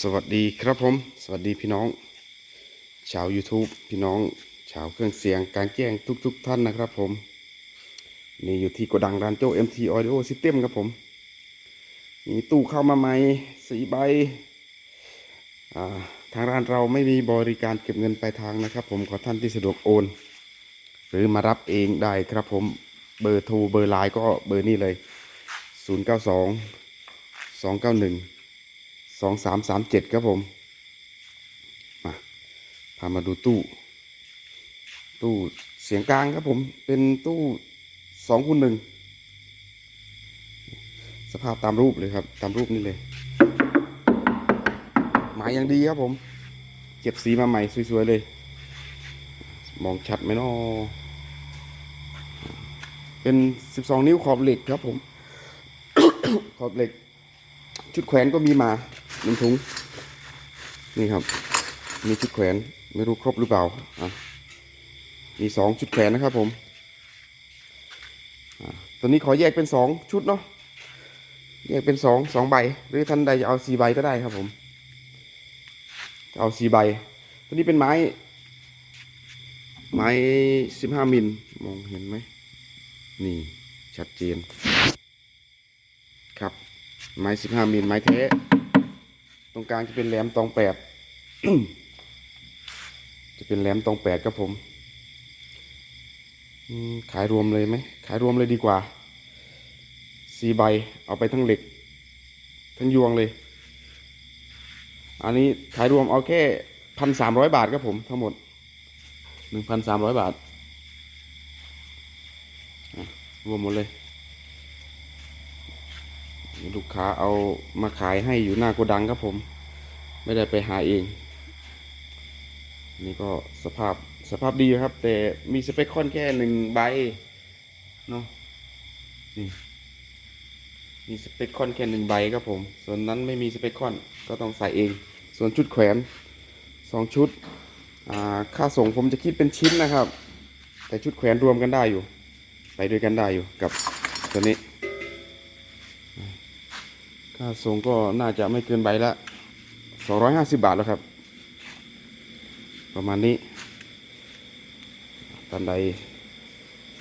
สวัสดีครับผม สวัสดีพี่น้อง ชาว YouTube พี่น้อง ชาวเครื่องเสียงการแจ้งทุกๆทท่านนะครับผม นี่อยู่ที่กดังร้านโจ้ MT Audio System ครับผม มีตู้เข้ามาใหม่สีใบาทางร้านเราไม่มีบริการเก็บเงินปลายทางนะครับผม ขอท่านที่สะดวกโอน หรือมารับเองได้ครับผม เบอร์โทรเบอร์ไลน์ก็เบอร์นี้เลย 092 291 สองสามสามเจ็ดครับผมมาพามาดูตู้ ตู้เสียงกลางครับผมเป็นตู้สองคูณหนึ่งสภาพตามรูปเลยครับ ตามรูปนี่เลยหมายอย่างดีครับผม เก็บสีมาใหม่สวยๆเลย มองชัดไหมนาะเป็นสิบสองนิ้วขอบเหล็กครับผม ขอบเหล็ก ชุดแขวนก็มีมา นึ่งถุง นี่ครับ มีชุดแขวน ไม่รู้ครบหรือเปล่าอะมีสองชุดแขวนนะครับผมอตัวนี้ขอแยกเป็นสองชุดเนาะแยกเป็นสองสองใบ หรือท่านใดจะเอาสี่ใบก็ได้ครับผมจะเอาสี่ใบ ตัวนี้เป็นไม้ ไม้สิบห้ามิลมองเห็นไหมนี่ชัดเจน ครับ ไม้สิบห้ามิลไม้แท้ ตรงกลางจะเป็นแหลมตองแปดจะเป็นแหลมตองแปดครับผมขายรวมเลยไหมขายรวมเลยดีกว่าสี่ใบเอาไปทั้งเหล็ก ทั้งยวงเลย อันนี้ขายรวมเอาแค่พันสามร้อยบาทครับผมทั้งหมดหนึ่งพันสามร้อยบาทรวมหมดเลย ลูกค้าเอามาขายให้อยู่หน้าโกดังครับผม ไม่ได้ไปหาเอง นี่ก็สภาพสภาพดีครับ แต่มีสเปคคอนแค่หนึ่งใบเนาะนี่มีสเปคคอนแค่หนึ่งใบครับผม ส่วนนั้นไม่มีสเปคคอนก็ต้องใส่เอง ส่วนชุดแขวนสองชุดอ่าค่าส่งผมจะคิดเป็นชิ้นนะครับ แต่ชุดแขวนรวมกันได้อยู่ ไปด้วยกันได้อยู่กับตัวนี้ ค่าส่งก็น่าจะไม่เกินใบละสองร้อยห้าสิบบาทแล้วครับ ประมาณนี้ท่านใด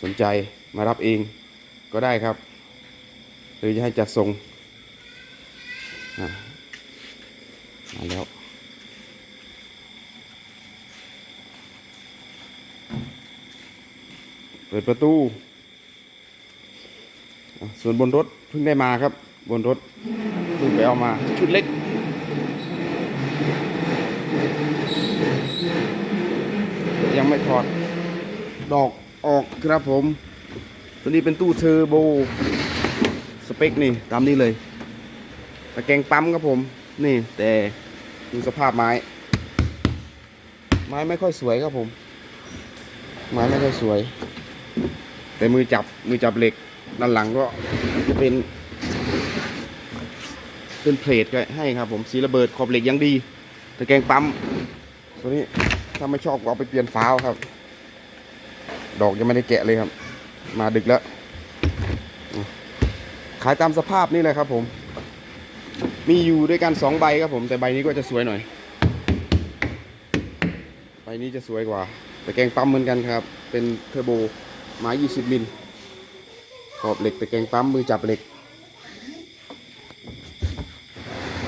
สนใจมารับเองก็ได้ครับ หรือจะให้จัดส่งอะมาแล้วเปิดประตู ส่วนบนรถเพิ่งได้มาครับ บนรถเพิ่งไปเอามาชุดเล็ก ยังไม่ถอด ดอกออกครับผม ตัวนี้เป็นตู้เทอร์โบ สเปคนี่ ตามนี้เลยตะแกรงปั๊มครับผม นี่แต่ดูสภาพไม้ ไม้ไม่ค่อยสวยครับผม ไม้ไม่ค่อยสวย แต่มือจับมือจับเหล็กด้านหลังก็จะเป็น เป็นเพลทก็ให้ครับผมสีระเบิดขอบเหล็กยังดีตะแกรงปั๊มตัวนี้ถ้าไม่ชอบก็เอาไปเปลี่ยนฟ้าวครับ ดอกยังไม่ได้แกะเลยครับ มาดึกแล้ว ขายตามสภาพนี่เลยครับผม มีอยู่ด้วยกันสองใบครับผม แต่ใบนี้ก็จะสวยหน่อย ใบนี้จะสวยกว่าตะแกรงปั๊มเหมือนกันครับ เป็นเทอร์โบไม้ 20 มิลขอบเหล็กตะแกรงปั๊มมือจับเหล็ก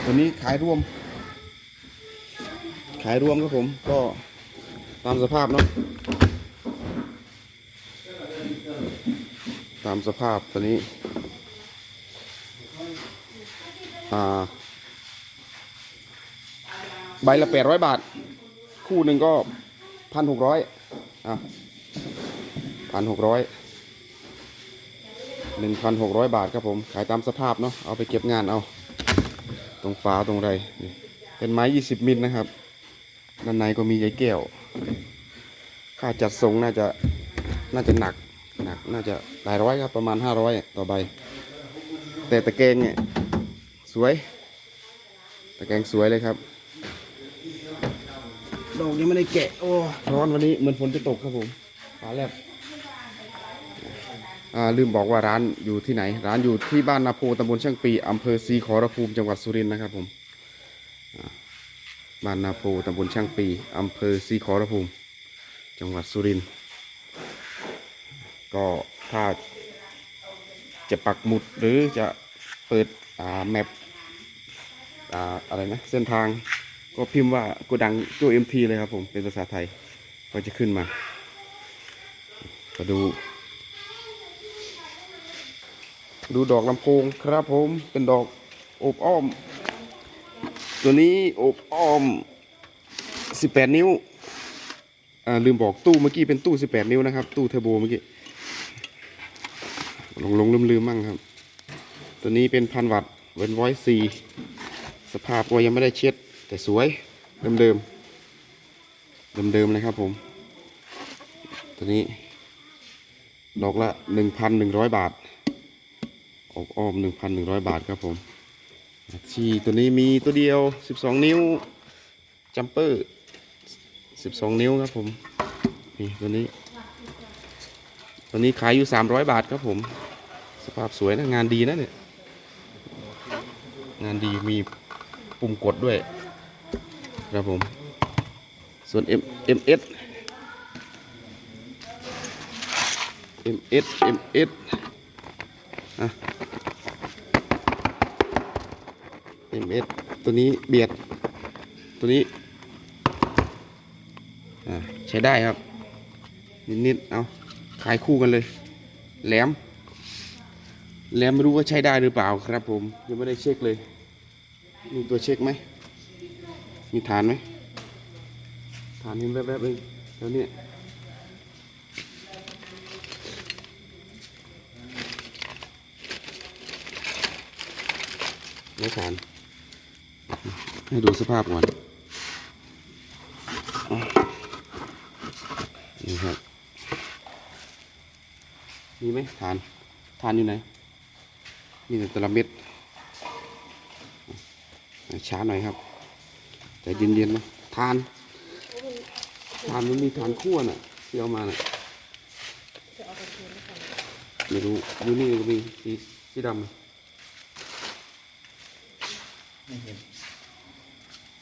ตัวนี้ขายรวม ขายรวมครับผม ก็ตามสภาพเนาะ ตามสภาพตัวนี้ อ่า ใบละแปดร้อยบาท คู่หนึ่งก็พันหกร้อยอะพันหกร้อยหนึ่งพันหกร้อยบาทครับผม ขายตามสภาพเนาะ เอาไปเก็บงานเอา ตรงฟ้าตรงไรนี่เป็นไม้ยี่สิบมิลนะครับด้านในก็มีใยแก้ว ค่าจัดทรงน่าจะน่าจะหนักหนักน่าจะหลายร้อยครับประมาณห้าร้อยต่อใบ แต่ตะแกรงเนี่ยสวย ตะแกรงสวยเลยครับดอกยังไม่ได้แกะโอ้ร้อนวันนี้เหมือนฝนจะตกครับผมฟ้าแลบอ่า ลืมบอกว่าร้านอยู่ที่ไหน ร้านอยู่ที่บ้านนาโพตำบลช่างปีอำเภอศรีขอรภูมิจังหวัดสุรินทร์นะครับผมบ้านนาโพตำบลช่างปีอำเภอศรีขอรภูมิ จังหวัดสุรินทร์ก็ถ้าจะปักหมุดหรือจะเปิดแมปอ่าอะไรนะเส้นทางก็พิมพ์ว่าโกดังโจเอ็มทีเลยครับผมเป็นภาษาไทยก็จะขึ้นมามาดู ดูดอกลำโพงครับผมเป็นดอกอบอ้อม ตัวนี้อบอ้อม 18 นิ้วอ่าลืมบอกตู้เมื่อกี้เป็นตู้ 18 นิ้วนะครับ ตู้เทอร์โบเมื่อกี้ลงลงลืมลืมมั่งครับ ตัวนี้เป็นพันวัตต์เวนไวซีสภาพก็ยังไม่ได้เช็ด แต่สวยเดิมเดิมเดิมเดิมๆเลยครับผม ตัวนี้ ดอกละ 1,100 บาท ออกอ้อม1,100บาทครับผมชีตัวนี้มีตัวเดียว12นิ้วจัมเปอร์12นิ้วครับผมนี่ตัวนี้ ตัวนี้ขายอยู่300บาทครับผม สภาพสวยนะงานดีนะเนี่ย งานดีมีปุ่มกดด้วย ครับผม ส่วน M MS MS MS อะ MS ตัวนี้เบียด ตัวนี้ใช้ได้ครับ นิดๆเอาขายคู่กันเลย แหลม แหลมไม่รู้ว่าใช้ได้หรือเปล่าครับผม ยังไม่ได้เช็คเลย มีตัวเช็คไหม มีฐานไหมฐานเห็นแวบๆเองแล้วเนี่ยไม่ฐาน ให้ดูสภาพก่อนนี่ครับมีไหมฐานฐานอยู่ไหน มีแต่ตะละเม็ดช้าหน่อยครับ แต่เย็นๆนะฐานฐานมันมีฐานขั้วน่ะที่เอามาน่ะไม่รู้อยู่นี่ก็มีสีสีดำ อะ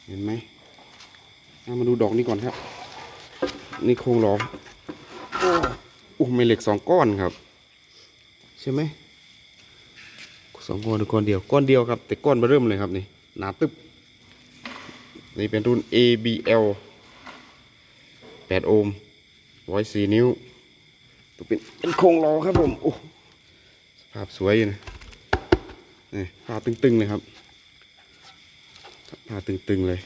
เห็นไหมเอามาดูดอกนี้ก่อนครับ นี่โครงล้อโอ้อุ้ไม่เหล็กสองก้อนครับ ใช่ไหมสองก้อนหรือก้อนเดียว ก้อนเดียวครับ แต่ก้อนมาเริ่มเลยครับนี่ หนาตึบนี่เป็นรุ่น ABL 8โอห์ม104นิ้ว ตัวเป็นเป็นโครงล้อครับผม โอ้ สภาพสวยอยู่นะนี่ผ้าตึงๆเลยครับ ผ้าตึงๆเลย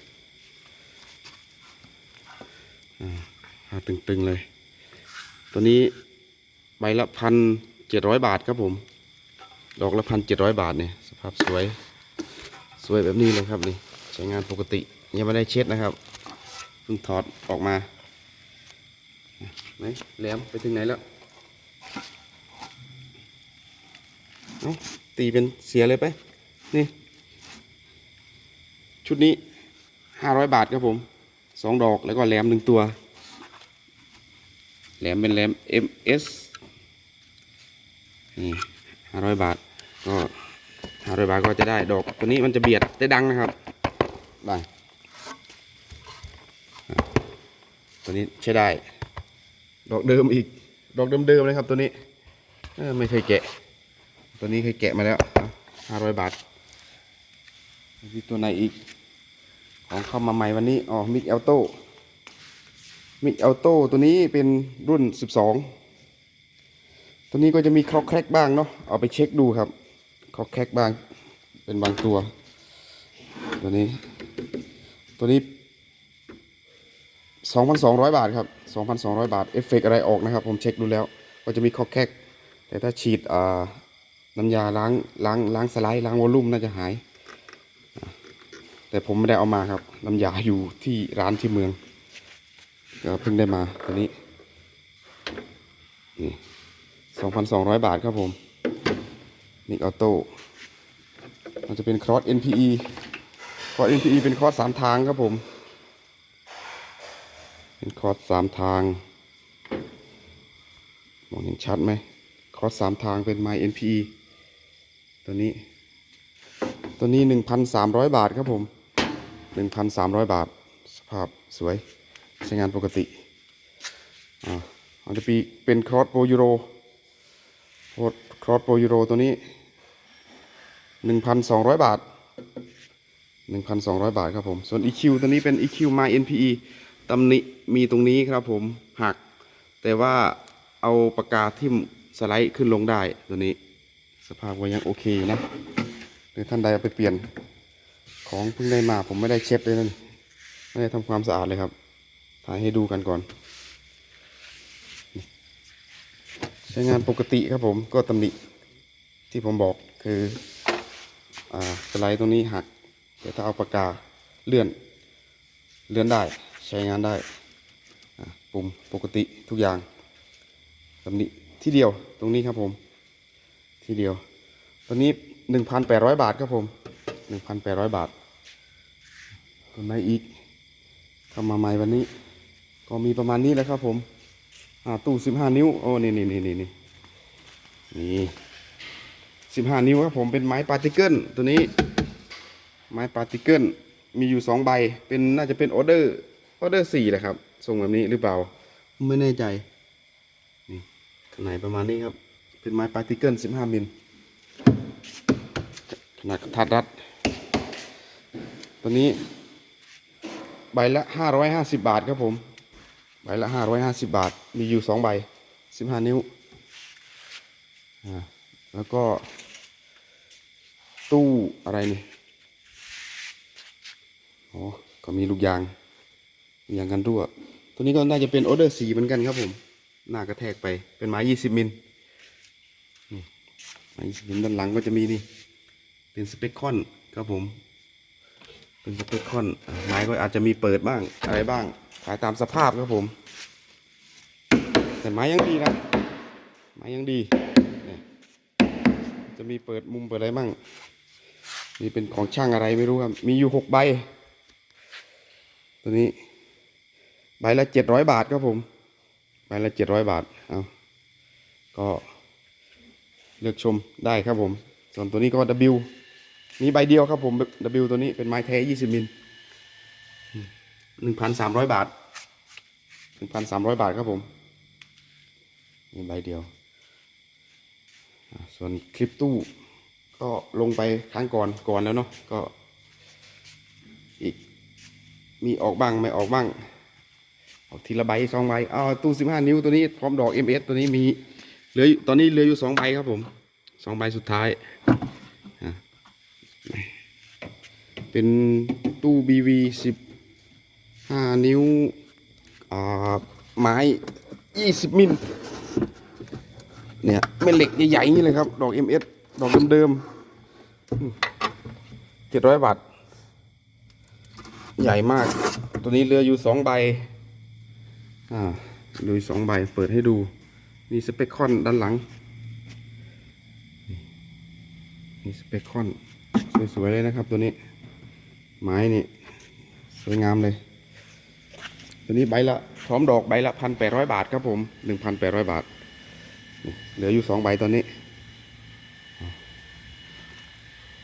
ผ้าตึงๆเลย ตัวนี้ใบละพันเจ็ดร้อยบาทครับผม ดอกละพันเจ็ดร้อยบาทเนี่ยสภาพสวย สวยแบบนี้เลยครับนี่ใช้งานปกติยังไม่ได้เช็ดนะครับเพิ่งถอดออกมาไหนแหลมไปถึงไหนแล้วตีเป็นเสียเลยไป นี่ ชุดนี้ห้าร้อยบาทครับผมสองดอกแล้วก็แหลมหนึ่งตัว แหลมเป็นแหลม MS นี่ห้าร้อยบาท ก็ห้าร้อยบาทก็จะได้ดอกตัวนี้มันจะเบียดได้ดังนะครับได้ตัวนี้ใช้ได้ ดอกเดิมอีก ดอกเดิมๆเลยครับตัวนี้ไม่เคยแกะ ตัวนี้เคยแกะมาแล้วห้าร้อยบาท มีตัวไหนอีก ของเข้ามาใหม่วันนี้ อ๋อ มิกเอลโต้ มิกเอลโต้ตัวนี้เป็นรุ่น 12 ตัวนี้ก็จะมีครอกแครกบ้างเนาะ เอาไปเช็คดูครับ ครอกแครกบ้าง เป็นบางตัว ตัวนี้ ตัวนี้ 2,200 บาทครับ 2,200 บาท เอฟเฟกต์อะไรออกนะครับ ผมเช็คดูแล้ว ก็จะมีครอกแครกแต่ถ้าฉีดอ่าน้ำยาล้างล้างล้างสไลด์ล้างวอลลุ่มน่าจะหาย แต่ผมไม่ได้เอามาครับ น้ำยาอยู่ที่ร้านที่เมืองก็เพิ่งได้มาตัวนี้นี่สองพันสองร้อยบาทครับผมนิกออโต้มันจะเป็นครอส NPE ครอส NPE เป็นครอสสามทางครับผม เป็นครอสสามทาง มองเห็นชัดไหมครอสสามทางเป็นไม NPE ตัวนี้ ตัวนี้หนึ่งพันสามร้อยบาทครับผม หนึ่งพันสามร้อยบาท สภาพสวย ใช้งานปกติ อ่าอันจะปีเป็นครอสโปรยูโรครอสโปรยูโรตัวนี้ 1,200 บาท 1,200 บาทครับผม ส่วน EQ ตัวนี้เป็น EQ My NPE ตำหนิมีตรงนี้ครับผมหัก แต่ว่าเอาปากกาทิ่มสไลด์ขึ้นลงได้ตัวนี้ สภาพก็ยังโอเคนะหรือท่านใดเอาไปเปลี่ยน ของเพิ่งได้มาผมไม่ได้เช็ดเลยนั่นไม่ได้ทำความสะอาดเลยครับ ถ่ายให้ดูกันก่อน ใช้งานปกติครับผมก็ตำหนิที่ผมบอกคืออสไลด์ตรงนี้หักแต่ถ้าเอาปากกาเลื่อนเลื่อนได้ใช้งานได้ปุ่มปกติทุกอย่างตำหนิที่เดียวตรงนี้ครับผม ที่เดียวตัวนี้ 1,800 บาทครับผม 1,800บาทตัวไหนอีกเข้ามาใหม่วันนี้ ก็มีประมาณนี้แหละครับ ผมอ่าตู้15นิ้ว โอ้ นี่นี่นี่นี่นี่นี่15นิ้วครับผมเป็นไม้ปาร์ติเกิลตัวนี้ ไม้ปาร์ติเกิลมีอยู่2ใบ เป็นน่าจะเป็นออเดอร์ออเดอร์4แหละครับส่งแบบนี้หรือเปล่า ไม่แน่ใจ นี่ข้างในประมาณนี้ครับ เป็นไม้ปาร์ติเกิล15มิลขนาดกระทัดรัด ตัวนี้ ใบละ550บาทครับผม ใบละ550บาท มีอยู่2ใบ15นิ้ว แล้วก็ ตู้อะไรนี่อ๋อก็มีลูกยางลูกยางกันรั่ว ตัวนี้ก็น่าจะเป็นออเดอร์สีเหมือนกันครับผม หน้ากระแทกไป เป็นไม้20มิลนี่ไม้20มิลด้านหลังก็จะมีนี่ เป็นสเปคคอนครับผม เป็นสเปคคอนไม้ก็อาจจะมีเปิดบ้างอะไรบ้าง ขายตามสภาพครับผม แต่ไม้ยังดีนะไม้ยังดีเนี่ยจะมีเปิดมุมเปิดอะไรบ้างนี่เป็นของช่างอะไรไม่รู้ครับ มีอยู่หกใบ ตัวนี้ ใบละเจ็ดร้อยบาทครับผม ใบละเจ็ดร้อยบาท เอาก็เลือกชมได้ครับผม ส่วนตัวนี้ก็ W มีใบเดียวครับผม W ตัวนี้เป็นไม้แท้ยี่สิบมิลหนึ่งพันสามร้อยบาทหนึ่งพันสามร้อยบาทครับผม มีใบเดียว ส่วนคลิปตู้ก็ลงไปครั้งก่อนก่อนแล้วเนาะ ก็อีกมีออกบ้างไม่ออกบ้าง ออกทีละใบสองใบเอาวตู้สิบห้านิ้วตัวนี้พร้อมดอก MS ตัวนี้มีเหลือตอนนี้เหลืออยู่สองใบครับผมสองใบสุดท้ายอะ เป็นตู้ BV สิบห้านิ้วไม้ยี่สิบมิลเนี่ยเป็นเหล็กใหญ่ๆนี้เลยครับ ดอก MS ดอกเดิมๆเจ็ดร้อยบาท ใหญ่มาก ตัวนี้เรืออยู่สองใบ อ่าดูสองใบ เปิดให้ดู มีสเปคคอนด้านหลังนี่สเปคคอน สวยๆเลยนะครับตัวนี้ ไม้นี่สวยงามเลย ตัวนี้ใบละพร้อมดอกใบละพันแปดร้อยบาทครับผมหนึ่งพันแปดร้อยบาท เหลืออยู่สองใบตอนนี้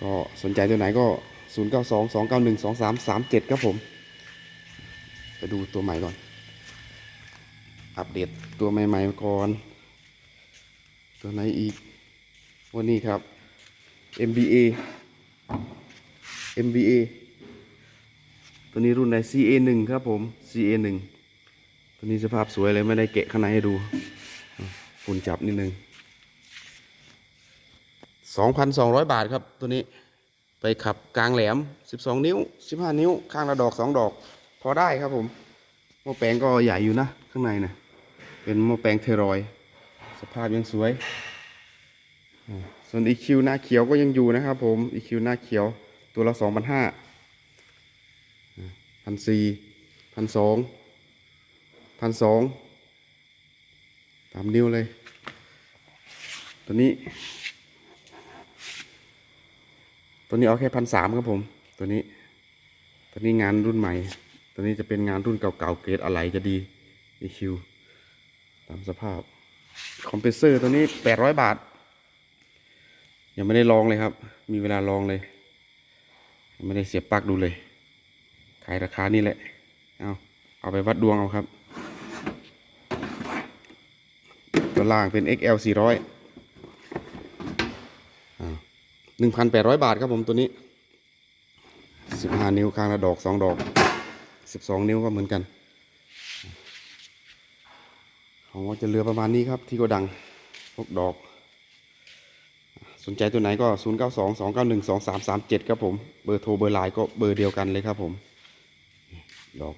ก็สนใจตัวไหนก็0 9 2 2 9 1 2 3 3 7ครับผม ไปดูตัวใหม่ก่อน อัปเดตตัวใหม่ๆก่อน ตัวไหนอีก วันนี้ครับ MBA MBA ตัวนี้รุ่นไหน CA 1 ครับผม CA 1 ตัวนี้สภาพสวยเลยไม่ได้เกะข้างในให้ดูฝุ่นจับนิดนึง 2,200 บาทครับตัวนี้ไปขับกลางแหลม 12 นิ้ว 15 นิ้ว ข้างละดอก 2 ดอก พอได้ครับผมหม้อแปลงก็ใหญ่อยู่นะ ข้างในนะเป็นหม้อแปลงเทรอย สภาพยังสวยอ่าส่วน EQ หน้าเขียวก็ยังอยู่นะครับผม EQ หน้าเขียวตัวละ2,500 พันสี่พันสองพันสองตามนิ้วเลย ตัวนี้ ตัวนี้เอาแค่พันสามครับผม ตัวนี้ ตัวนี้งานรุ่นใหม่ ตัวนี้จะเป็นงานรุ่นเก่าๆเกรดอะไรจะดี EQ ตามสภาพ คอมเพรสเซอร์ตัวนี้แปดร้อยบาท ยังไม่ได้ลองเลยครับ มีเวลาลองเลย ยังไม่ได้เสียบปลั๊กดูเลย ขายราคานี่แหละ เอาเอาไปวัดดวงเอาครับ ตัวล่างเป็น XL 400อ่า1,800บาทครับผมตัวนี้15นิ้วข้างละดอก2ดอก12นิ้วก็เหมือนกันของว่าจะเหลือประมาณนี้ครับที่โกดังพวกดอก สนใจตัวไหนก็ 0 9 2 2 9 1 2 3 3 7 ครับผม เบอร์โทรเบอร์ไลน์ก็เบอร์เดียวกันเลยครับผม ดอก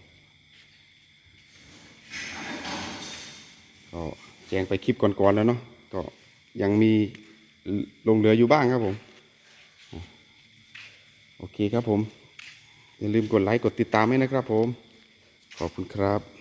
ก็แจ้งไปคลิปก่อนๆแล้วเนาะก็ยังมีลงเหลืออยู่บ้างครับผม โอเคครับผม อย่าลืมกดไลค์กดติดตามให้นะครับผม ขอบคุณครับ